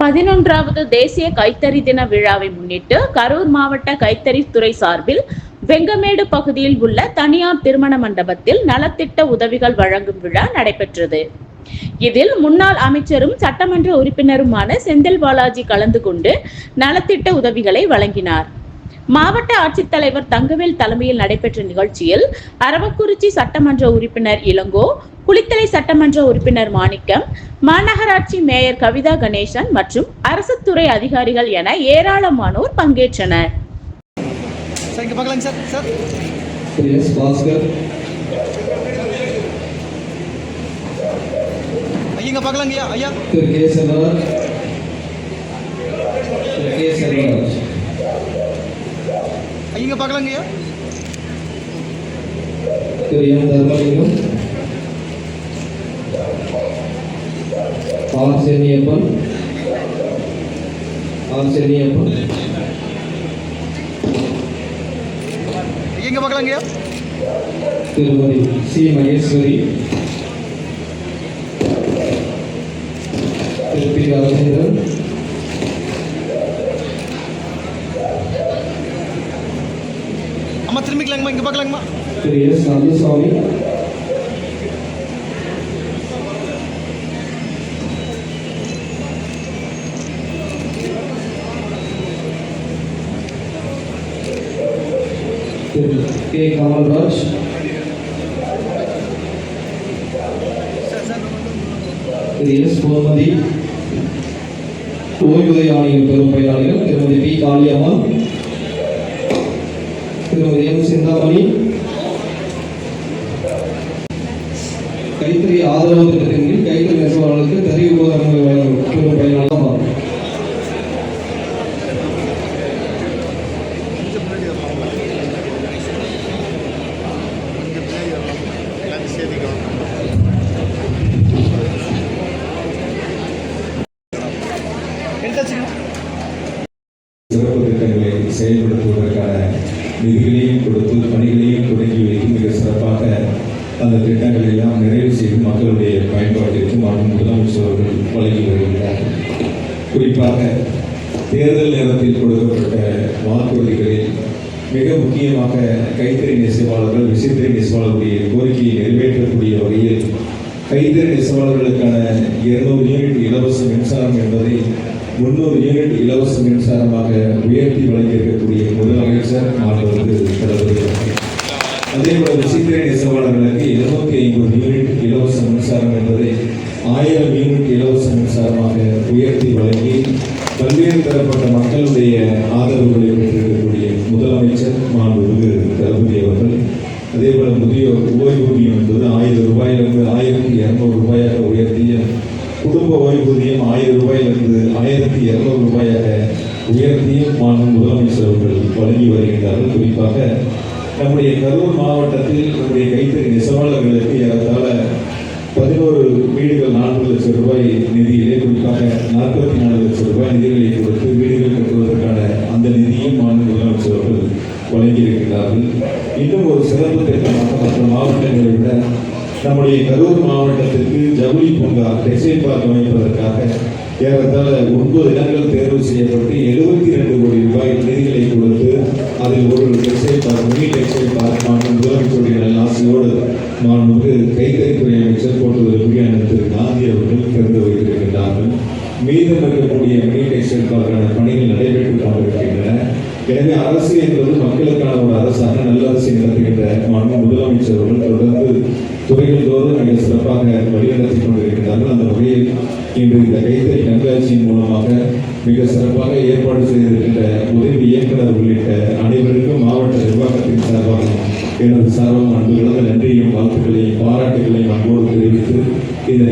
பதினொன்றாவது தேசிய கைத்தறி தின விழாவை முன்னிட்டு கரூர் மாவட்ட கைத்தறித்துறை சார்பில் வெங்கமேடு பகுதியில் உள்ள தனியார் திருமண மண்டபத்தில் நலத்திட்ட உதவிகள் வழங்கும் விழா நடைபெற்றது. இதில் முன்னாள் அமைச்சரும் சட்டமன்ற உறுப்பினருமான செந்தில் பாலாஜி கலந்து கொண்டு நலத்திட்ட உதவிகளை வழங்கினார். மாவட்ட ஆட்சித்தலைவர் தங்கவேல் தலைமையில் நடைபெற்ற நிகழ்ச்சியில் அரவக்குறிச்சி சட்டமன்ற உறுப்பினர் இளங்கோ குளித்தலை சட்டமன்ற உறுப்பினர் மாணிக்கம் மாநகராட்சி மேயர் கவிதா கணேசன் மற்றும் அரசு துறை அதிகாரிகள் என ஏராளமானோர் பங்கேற்றனர். ஐயா பார்க்கலாங்க ஐயா. திரு கே செல்வராஜ் திரு கே செல்வராஜ் ஐயா பார்க்கலாங்க ஐயா. Thiru M Dharmalingam R Chenniappan R Chenniappan இங்கே பார்க்கலாங்க திருமதி சி. மகேஸ்வரி. திரு பி ராஜேந்திரன் அம்மா திரும்பிக்கலாங்கம்மா இங்கே பார்க்கலாங்கம்மா. Thiru S. Nandaswamy. Thiru K Kamalraj sir Thiru S Gomathi ஓய்வூதிய ஆணையம் பெரும் பயனாளிகள் திருமதி பி காளியம்மாள் திருமதி எம் சிந்தாமணி கைத்தறி ஆதரவு திட்டத்தின் கீழ் கைத்தறி நெசவாளர்களுக்கு தறி உபகரணங்கள் வழங்கும் பெறும் பயனாளிகள். சேர்த்துக்கலாம் சிறப்பு திட்டங்களை செயல்படுத்துவதற்கான நிதிகளையும் கொடுத்து பணிகளையும் தொடங்கி வைத்து மிக சிறப்பாக அந்த திட்டங்களை எல்லாம் நிறைவு செய்து மக்களுடைய பயன்பாட்டிற்கு மாற்றும் முதலமைச்சர் அவர்கள் வழங்கி வருகிறார்கள் குறிப்பாக தேர்தல் நேரத்தில் கொடுக்கப்பட்ட வாக்குறுதிகளில் மிக முக்கியமாக கைத்தறி நெசவாளர்கள் விசைத்தறி நெசவாளர்களுடைய கோரிக்கையை நிறைவேற்றக்கூடிய வகையில் கைத்தறி நெசவாளர்களுக்கான இருநூறு யூனிட் இலவச மின்சாரம் என்பதை முன்னூறு யூனிட் இலவச மின்சாரமாக உயர்த்தி வழங்கியிருக்கக்கூடிய முதலமைச்சர் மாணவருக்கு தளபதி அவர்கள். அதே போல விசித்திரை நெசவாளர்களுக்கு இருநூத்தி ஐம்பது யூனிட் இலவச மின்சாரம் என்பதை ஆயிரம் யூனிட் இலவச மின்சாரமாக உயர்த்தி வழங்கி பல்வேறு தரப்பட்ட மக்களுடைய ஆதரவுகளை பெற்றிருக்கக்கூடிய முதலமைச்சர் மாண்புமிகு தளபதி அவர்கள் அதே போல முதியோர் ஓய்வூதியம் என்பது ஆயிரம் ரூபாயிலிருந்து ஆயிரத்தி இருநூறு ரூபாயாக உயர்த்திய குடும்ப ஓய்வூதியம் ஆயிரம் ரூபாயிலிருந்து ஆயிரத்தி இருநூறு ரூபாயாக உயர்த்தியும் மாநில முதலமைச்சர் அவர்கள் வழங்கி வருகின்றார்கள். குறிப்பாக நம்முடைய கரூர் மாவட்டத்தில் நம்முடைய கைத்தறி நெசவாளர்களுக்கு ஏறத்தாழ பதினோரு வீடுகள் நான்கு லட்சம் ரூபாய் நிதியிலே குறிப்பாக நாற்பத்தி நாலு லட்சம் ரூபாய் நிதிகளை கொடுத்து வீடுகள் கட்டுவதற்கான அந்த நிதியும் மாநில முதலமைச்சர் அவர்கள் வழங்கியிருக்கிறார்கள் இன்னும் ஒரு சிறப்பு திட்டமாக மற்ற மாவட்டங்களை விட நம்முடைய கரூர் மாவட்டத்திற்கு ஜவுளி பூங்கா டெக்ஸ்டைல் பார்க் அமைப்பதற்காக ஏறத்தாழ ஒன்பது இடங்கள் தேர்வு செய்யப்பட்டு எழுபத்தி ரெண்டு கோடி ரூபாய் நிதிகளை கொடுத்து அதில் ஒரு textile park mini textile park மாநில முதலமைச்சருடைய நல்ல ஆசையோடு மாண்புமிகு கைத்தறித்துறை அமைச்சர் போட்டுவதற்கு புரியான திரு காந்தி அவர்கள் திறந்து வைத்திருக்கின்றார்கள். மீதம் இருக்கக்கூடிய மினி டெக்ஸ்டைல் பார்க்கான பணிகள் நடைபெற்றுக் கொண்டிருக்கின்றன. எனவே அரசு என்பது மக்களுக்கான ஒரு அரசாக நல்ல அரசை நடத்துகின்ற மாநில முதலமைச்சர் அவர்கள் தொடர்ந்து இன்று இந்த கைத்தறி கண்காட்சியின் மூலமாக மிக சிறப்பாக ஏற்பாடு செய்திருக்கின்ற உதவி இயக்குனர் உள்ளிட்ட அனைவருக்கும் மாவட்ட நிர்வாகத்தின் சார்பாக எனது சார்பாக அன்புகளது நன்றியையும் நன்றியும் வாழ்த்துக்களையும் பாராட்டுகளையும் அன்போடு தெரிவித்து இந்த